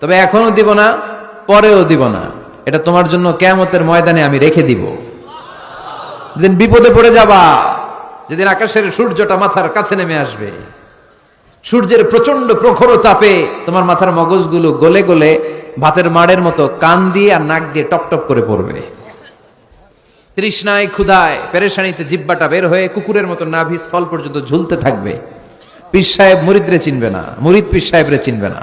তবে এখনও দিব না, পরেও দিব না। এটা তোমার জন্য কেয়ামতের ময়দানে আমি রেখে দিব। যেদিন বিপদে পড়ে যাবা, যেদিন আকাশের সূর্যটা মাথার কাছে নেমে আসবে, সূর্যের প্রচণ্ড প্রখর তাপে তোমার মাথার মগজগুলো গলে গলে ভাতের মাড়ের মতো কান দিয়ে আর নাক দিয়ে টপ টপ করে পড়বে। তৃষ্ণায়, ক্ষুধায়, পেরেশানিতে জিব্বাটা বের হয়ে কুকুরের মতো নাভি স্থল পর্যন্ত ঝুলতে থাকবে। পীর সাহেব মুরিদরে চিনবে না, মুরিদ পীর সাহেবরে চিনবে না।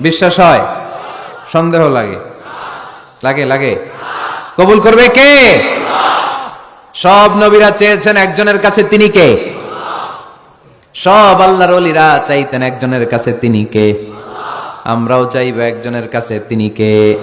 বিশ্বাস হয়? সন্দেহ লাগে। লাগে লাগে। কবুল করবে কে? সব নবীরা চেয়েছেন একজনের কাছে তিনি কে? সব আল্লাহর অলিরা চাইতেন একজনের কাছে তিনি কে? আমরাও চাইব একজনের কাছে তিনি কে?